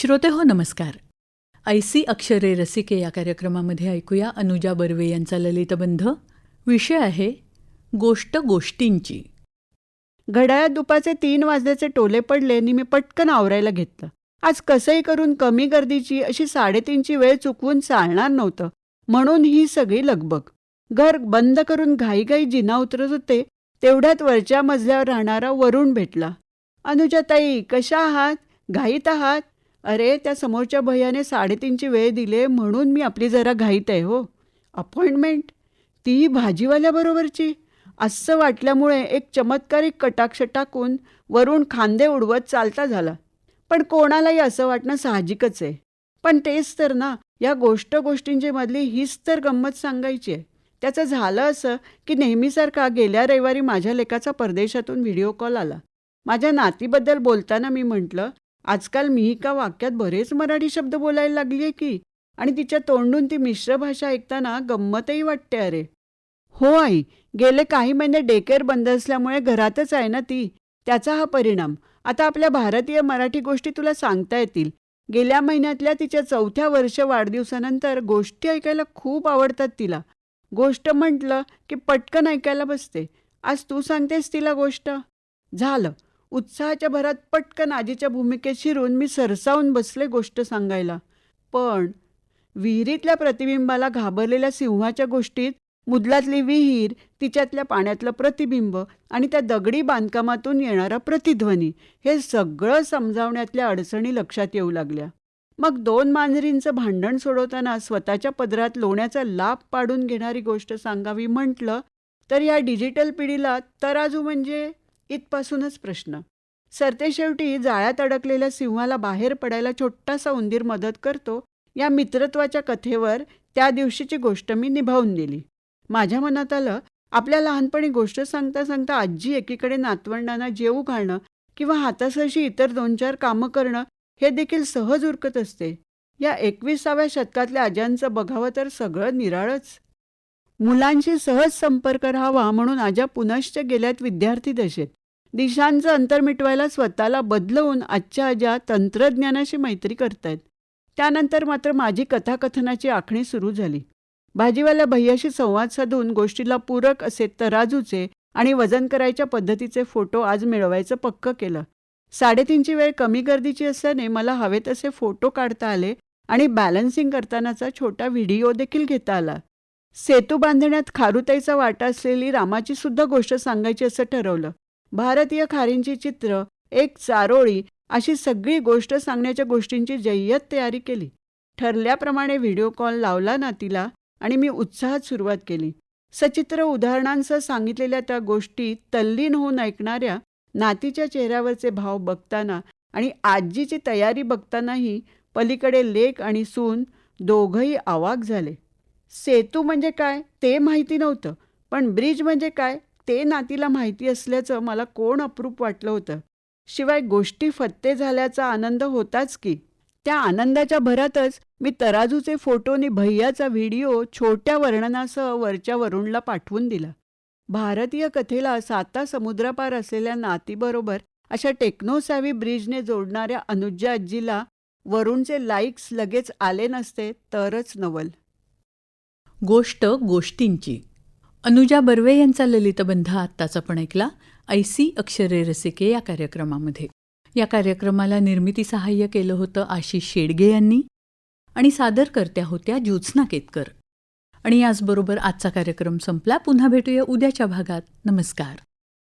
श्रोते हो नमस्कार. ऐसी अक्षरे रसिके या कार्यक्रमामध्ये ऐकूया अनुजा बर्वे यांचा ललितबंध विषय आहे गोष्ट गोष्टींची. घड्याळात दुपारचे तीन वाजल्याचे टोले पडले आणि मी पटकन आवरायला घेतलं. आज कसंही करून कमी गर्दीची अशी साडेतीनची वेळ चुकवून चालणार नव्हतं म्हणून ही सगळी लगबग. घर बंद करून घाईघाई जिना उतरत होते तेवढ्यात वरच्या मजल्यावर राहणारा वरुण भेटला. अनुजाताई कशा आहात? घाईत आहात? अरे त्या समोरच्या भैयाने साडेतीनची वेळ दिले म्हणून मी आपली जरा घाईत आहे हो. अपॉइंटमेंट ती भाजीवाल्याबरोबरची? असं वाटल्यामुळे एक चमत्कारिक कटाक्ष टाकून वरून खांदे उडवत चालता झाला. पण कोणालाही असं वाटणं साहजिकच आहे. पण तेच तर ना या गोष्ट गोष्टींची मधली हीच तर गंमत सांगायची आहे. त्याचं झालं असं की नेहमीसारखा गेल्या रविवारी माझ्या लेकाचा परदेशातून व्हिडिओ कॉल आला. माझ्या नातीबद्दल बोलताना मी म्हटलं आजकाल मी का वाक्यात बरेच मराठी शब्द बोलायला लागली आहे की आणि तिच्या तोंडून ती मिश्र भाषा ऐकताना गंमतही वाटते अरे. हो आई गेले काही महिने डेकेअर बंद असल्यामुळे घरातच आहे ना ती. त्याचा हा परिणाम. आता आपल्या भारतीय मराठी गोष्टी तुला सांगता येतील. गेल्या महिन्यातल्या तिच्या चौथ्या वर्ष वाढदिवसानंतर गोष्टी ऐकायला खूप आवडतात तिला. गोष्ट म्हटलं की पटकन ऐकायला बसते. आज तू सांगतेस तिला गोष्ट? झालं. उत्साहाच्या भरात पटकन आजीच्या भूमिकेत शिरून मी सरसावून बसले गोष्ट सांगायला. पण विहिरीतल्या प्रतिबिंबाला घाबरलेल्या सिंहाच्या गोष्टीत मुदलातली विहीर तिच्यातल्या पाण्यातलं प्रतिबिंब आणि त्या दगडी बांधकामातून येणारा प्रतिध्वनी हे सगळं समजावण्यातल्या अडचणी लक्षात येऊ लागल्या. मग दोन मांजरींचं भांडण सोडवताना स्वतःच्या पदरात लोण्याचा लाभ पाडून घेणारी गोष्ट सांगावी म्हटलं तर या डिजिटल पिढीला तराजू म्हणजे इथपासूनच प्रश्न. सरतेशेवटी जाळ्यात अडकलेल्या सिंहाला बाहेर पडायला छोटासा उंदीर मदत करतो या मित्रत्वाच्या कथेवर त्या दिवशीची गोष्ट मी निभावून दिली माझ्या मनात आलं आपल्या लहानपणी गोष्ट सांगता सांगता आजी एकीकडे नातवंडांना जेवू घालणं किंवा हातासाशी इतर दोन चार कामं करणं हे देखील सहज उरकत असते. या एकविसाव्या शतकातल्या आज्यांचं बघावं तर सगळं निराळच. मुलांशी सहज संपर्क राहावा म्हणून आज्या पुनश्च गेल्यात विद्यार्थी दशेत. दिशांचं अंतर मिटवायला स्वतःला बदलवून आजच्या आज्या तंत्रज्ञानाशी मैत्री करतायत त्यानंतर मात्र माझी कथाकथनाची आखणी सुरू झाली. भाजीवाल्या भैयाशी संवाद साधून गोष्टीला पूरक असे तराजूचे आणि वजन करायच्या पद्धतीचे फोटो आज मिळवायचं पक्क केलं. साडेतीनची वेळ कमी गर्दीची असल्याने मला हवे तसे फोटो काढता आले आणि बॅलन्सिंग करतानाचा छोटा व्हिडिओ देखील घेता आला. सेतू बांधण्यात खारुताईचा वाटा असलेली रामाची सुद्धा गोष्ट सांगायची असं ठरवलं. भारतीय खारींची चित्र एक चारोळी अशी सगळी गोष्ट सांगण्याच्या गोष्टींची जय्यत तयारी केली. ठरल्याप्रमाणे व्हिडिओ कॉल लावला नातीला आणि मी उत्साहात सुरुवात केली. सचित्र उदाहरणांसह सांगितलेल्या त्या गोष्टी तल्लीन होऊन ऐकणाऱ्या नातीच्या चेहऱ्यावरचे भाव बघताना आणि आजीची तयारी बघतानाही पलीकडे लेक आणि सून दोघंही आवाक झाले. सेतू म्हणजे काय ते माहिती नव्हतं पण ब्रिज म्हणजे काय ते नातीला माहिती असल्याचं मला कोण अप्रूप वाटलं होतं? शिवाय गोष्टी फत्ते झाल्याचा आनंद होताच की. त्या आनंदाच्या भरातच मी तराजूचे फोटो आणि भैयाचा व्हिडिओ छोट्या वर्णनासह वरच्या वरुणला पाठवून दिला. भारतीय कथेला साता समुद्रापार असलेल्या नातीबरोबर अशा टेक्नोसॅव्ही ब्रिजने जोडणाऱ्या अनुज्जा आजीला वरुणचे लाईक्स लगेच आले नसते तरच नवल. गोष्ट गोष्टींची. अनुजा बर्वे यांचा ललितबंध आत्ताच आपण ऐकला. ऐसी अक्षरे रसिके या कार्यक्रमामध्ये. या कार्यक्रमाला निर्मिती सहाय्य केलं होतं आशिष शेडगे यांनी आणि सादरकर्त्या होत्या ज्योत्स्ना केतकर. आणि याचबरोबर आजचा कार्यक्रम संपला. पुन्हा भेटूया उद्याच्या भागात. नमस्कार.